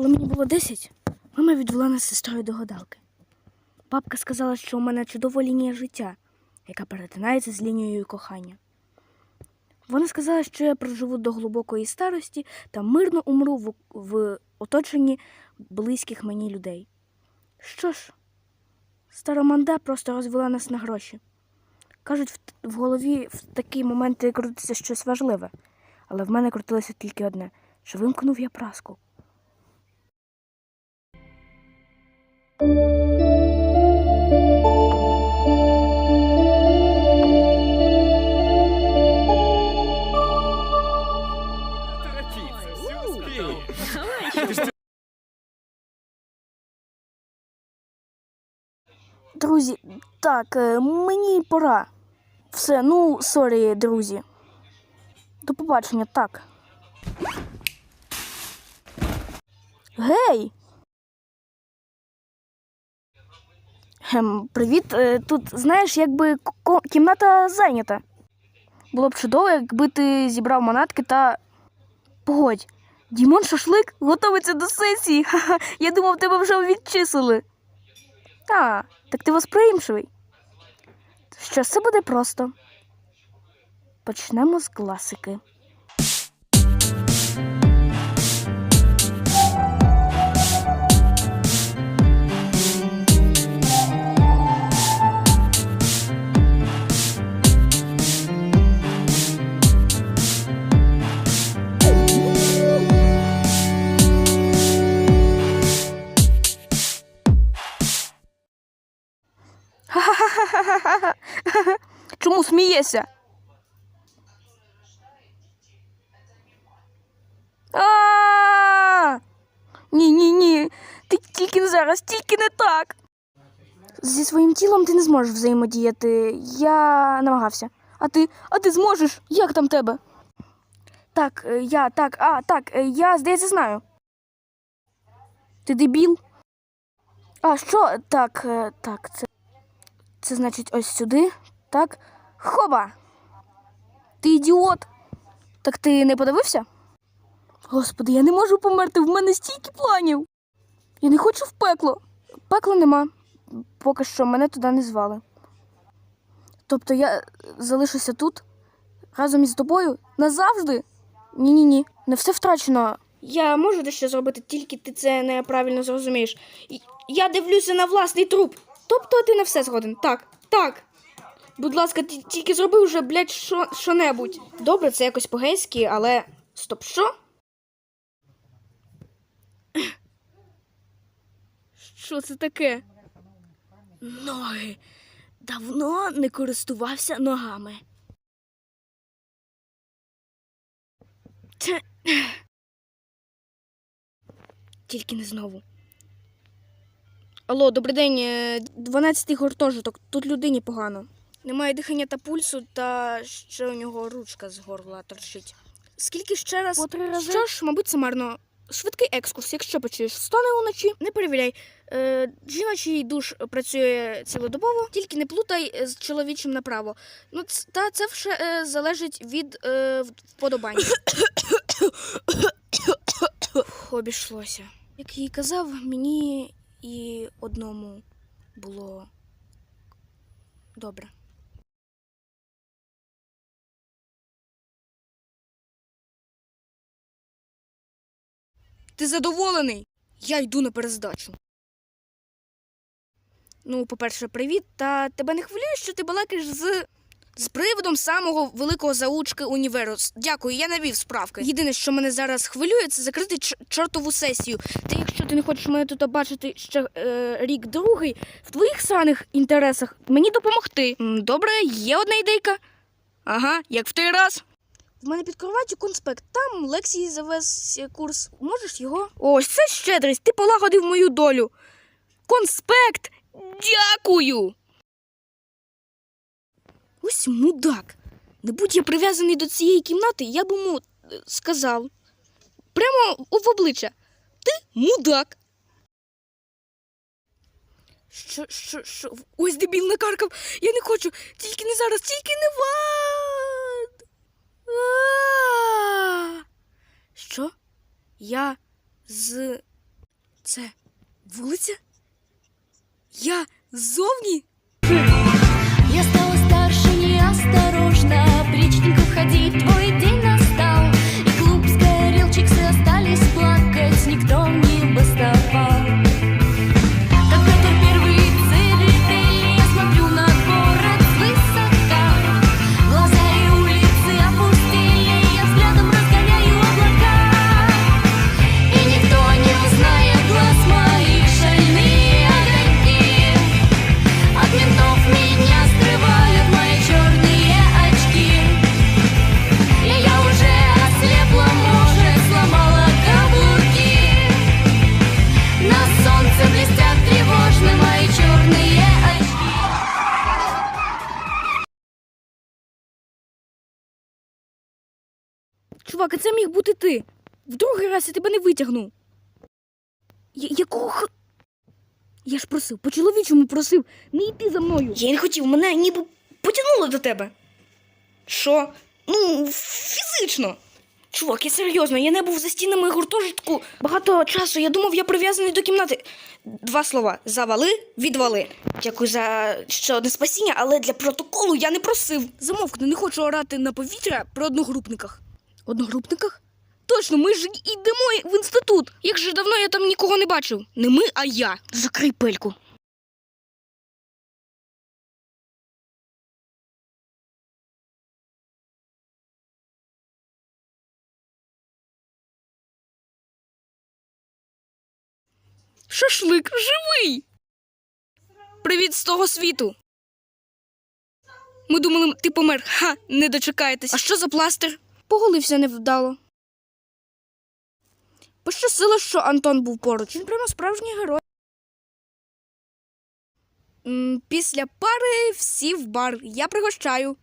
Коли мені було 10, мама відвела нас з сестрою до гадалки. Бабка сказала, що у мене чудова лінія життя, яка перетинається з лінією кохання. Вона сказала, що я проживу до глибокої старості та мирно умру в, в оточенні близьких мені людей. Що ж, стара манда просто розвела нас на гроші. Кажуть, в, голові в такі моменти крутиться щось важливе, але в мене крутилося тільки одне, що вимкнув я праску. Друзі, так, е, мені пора. Все, ну, сорі, друзі. До побачення, так. Гей! Ем, привіт. Е, Тут, знаєш, якби кімната зайнята. Було б чудово, якби ти зібрав манатки та. Погодь, Дімон Шашлик готується до сесії. Я думав, тебе вже відчислили. А, так ти восприємчивий. Що це буде просто. Почнемо з класики. Чому? А! Ні, ні, ні. Ти тільки не зараз, тільки не так. Зі своїм тілом ти не зможеш взаємодіяти. Я намагався. А ти, а ти зможеш? Як там тебе? Так, е, я, так, а, так, е, я, здається, знаю. Ти дебіл? А, що? Так, е, так, це. Це значить ось сюди. Так. Хоба! Ти ідіот. Так ти не подивився? Господи, я не можу померти, в мене стільки планів. Я не хочу в пекло. Пекла нема. Поки що мене туди не звали. Тобто я залишуся тут разом із тобою назавжди? Ні-ні ні, не все втрачено. Я можу дещо зробити, тільки ти це неправильно зрозумієш. Я дивлюся на власний труп. Тобто ти на все згоден. Так, так. Будь ласка, ті- тільки зроби вже, блядь, що, що-небудь. Добре, це якось по-гейськи, але. Стоп, що? Що це таке? Ноги. Давно не користувався ногами. Це... Тільки не знову. Алло, добрий день. 12-й гуртожиток. Тут людині погано. Немає дихання та пульсу, та ще у нього ручка з горла торчить. Скільки ще раз? По три рази? Що ж, мабуть, це марно. Швидкий екскурс, якщо почуєш, стане уночі, не перевіряй. Е, жіночий душ працює цілодобово, тільки не плутай з чоловічим направо. Ну, ц- та це вже е, залежить від е, вподобань. Обійшлося. Як їй казав, мені і одному було добре. Ти задоволений? Я йду на перездачу. Ну, по-перше, привіт, та тебе не хвилює, що ти балакаєш з. З приводом самого великого заучки універу. Дякую, я навів справки. Єдине, що мене зараз хвилює, це закрити чортову сесію. Та якщо ти не хочеш мене тут бачити ще е, рік другий, в твоїх сраних інтересах мені допомогти. Добре, є одна ідейка. Ага, як в той раз. В мене під кроваттю конспект. Там Лексій завез е, курс. Можеш його? Ось це щедрість. Ти полагодив мою долю. Конспект! Дякую. Ось мудак. Не будь я прив'язаний до цієї кімнати, я б йому е, сказав. Прямо в обличчя. Ти мудак. Що, що, що? Ось дебіл накаркав. Я не хочу. Тільки не зараз, тільки не вад. Що? Я з Це вулиця? Я ззовні? Я стала старше, неосторожно Чувак, а це міг бути ти. В другий раз я тебе не витягну. Я, якого х... Я ж просив, по-чоловічому просив, не йти за мною. Я не хотів, мене ніби потягнуло до тебе. Що? Ну, фізично. Чувак, я серйозно, я не був за стінами гуртожитку багато часу. Я думав, я прив'язаний до кімнати. Два слова: завали, відвали. Дякую за ще одне спасіння, але для протоколу я не просив. Замовкни, не хочу орати на повітря при одногрупниках. Одногрупниках? Точно, ми ж йдемо в інститут. Як же давно я там нікого не бачив. Не ми, а я. Закрий пельку. Шашлик живий. Привіт з того світу. Ми думали, ти помер. Ха, не дочекаєтесь. А що за пластир? Поголився невдало. Пощастило, що Антон був поруч. Він прямо справжній герой. М, Після пари всі в бар. Я пригощаю.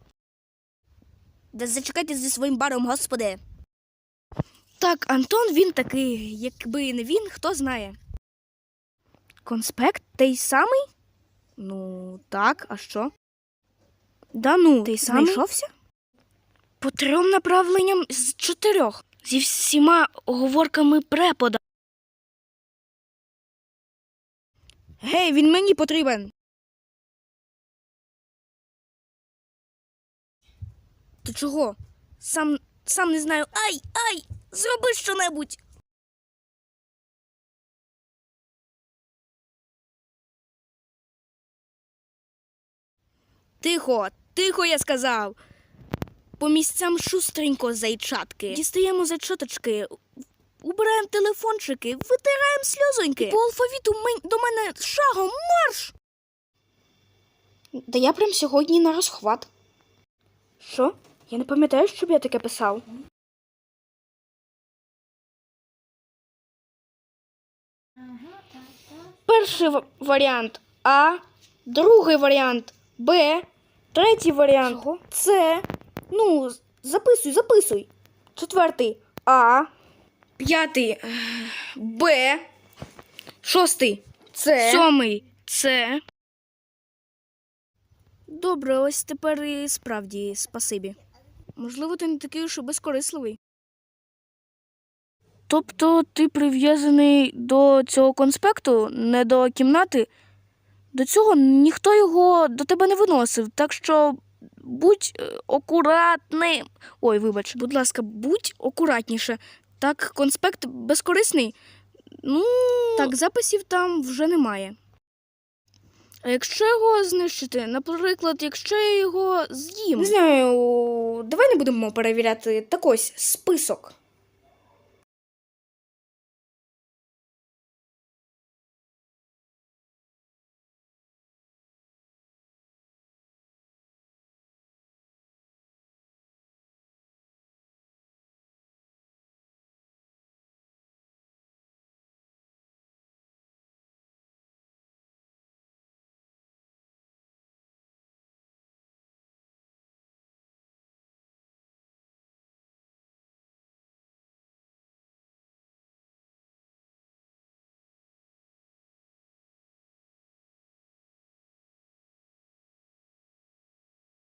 Да зачекайте зі своїм баром, господи. Так, Антон він такий, якби не він, хто знає. Конспект той самий? Ну, так, а що? Да ну, ти самий? знайшовся? По трьом направленням з чотирьох. Зі всіма оговорками препода. Гей, він мені потрібен. Ти чого? Сам, сам не знаю. Ай, ай! Зроби щонебудь. Тихо, тихо, я сказав. По місцям шустренько зайчатки. Дістаємо зачоточки, убираємо телефончики, витираємо сльозоньки. По алфавіту мен- до мене шагом марш. Да я прям сьогодні на розхват. Що? Я не пам'ятаю, щоб я таке писав. Перший варіант А, другий варіант Б, третій варіант С. Ну, записуй, записуй. Четвертий А. П'ятий Б. Шостий С. Сьомий С. Добре, ось тепер і справді спасибі. Можливо, ти не такий уж і безкорисливий. Тобто ти прив'язаний до цього конспекту, не до кімнати? До цього ніхто його до тебе не виносив, так що будь е, акуратним. Ой, вибач, будь ласка, будь акуратніше. Так, конспект безкорисний. Ну, так, записів там вже немає. А якщо його знищити, наприклад, якщо я його з'їм. Не знаю, давай не будемо перевіряти так ось список.